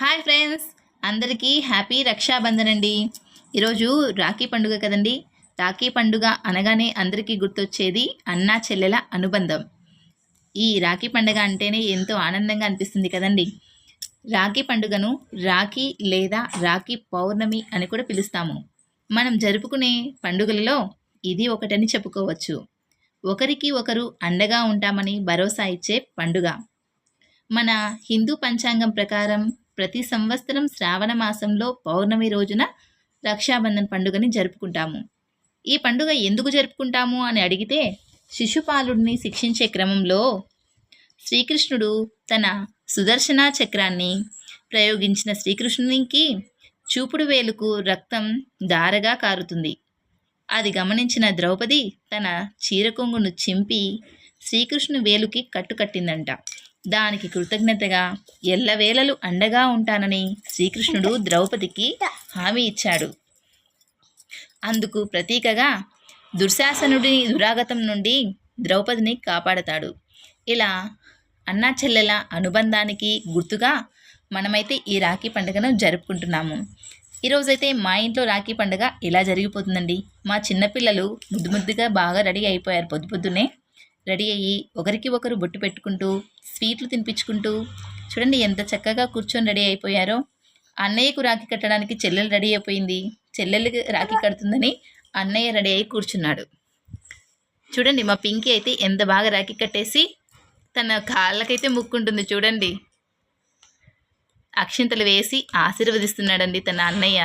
Hi friends అందరికీ happy Raksha Bandhan అండి ఈరోజు రాఖీ పండుగ కదండి. రాఖీ పండుగ అనగానే అందరికీ గుర్తొచ్చేది అన్నా చెల్లెల అనుబంధం. ఈ రాఖీ పండుగ అంటేనే ఎంతో ఆనందంగా అనిపిస్తుంది కదండి. రాఖీ పండుగను రాఖీ లేదా రాఖీ పౌర్ణమి అని కూడా పిలుస్తాము. మనం జరుపుకునే పండుగలలో ఇది ఒకటని చెప్పుకోవచ్చు. ఒకరికి ఒకరు అండగా ఉంటామని భరోసా ఇచ్చే పండుగ. మన హిందూ పంచాంగం ప్రకారం ప్రతి సంవత్సరం శ్రావణ మాసంలో పౌర్ణమి రోజున రక్షాబంధన్ పండుగని జరుపుకుంటాము. ఈ పండుగ ఎందుకు జరుపుకుంటాము అని అడిగితే శిశుపాలుడిని శిక్షించే క్రమంలో శ్రీకృష్ణుడు తన సుదర్శన చక్రాన్ని ప్రయోగించిన శ్రీకృష్ణునికి చూపుడు వేలుకు రక్తం దారగా కారుతుంది. అది గమనించిన ద్రౌపది తన చీర కొంగును చింపి శ్రీకృష్ణు వేలుకి కట్టుకట్టిందంట దానికి కృతజ్ఞతగా ఎల్లవేళలు అండగా ఉంటానని శ్రీకృష్ణుడు ద్రౌపదికి హామీ ఇచ్చాడు. అందుకు ప్రతీకగా దుర్శాసనుడి దురాగతం నుండి ద్రౌపదిని కాపాడతాడు. ఇలా అన్నా చెల్లెల అనుబంధానికి గుర్తుగా మనమైతే ఈ రాఖీ పండుగను జరుపుకుంటున్నాము. ఈరోజైతే మా ఇంట్లో రాఖీ పండుగ ఇలా జరిగిపోతుందండి? మా చిన్నపిల్లలు ముద్దు ముద్దుగా బాగా రెడీ అయిపోయారు పొద్దు పొద్దునే రెడీ అయ్యి ఒకరికి ఒకరు బొట్టు పెట్టుకుంటూ స్వీట్లు తినిపించుకుంటూ చూడండి ఎంత చక్కగా కూర్చొని రెడీ అయిపోయారో. అన్నయ్యకు రాఖీ కట్టడానికి చెల్లెలు రెడీ అయిపోయింది. చెల్లెలకి రాఖీ కడుతుందని అన్నయ్య రెడీ అయి కూర్చున్నాడు. చూడండి మా పింకీ అయితే ఎంత బాగా రాఖీ కట్టేసి తన కాళ్ళకైతే ముక్కుంటుంది చూడండి. అక్షింతలు వేసి ఆశీర్వదిస్తున్నాడండి తన అన్నయ్య.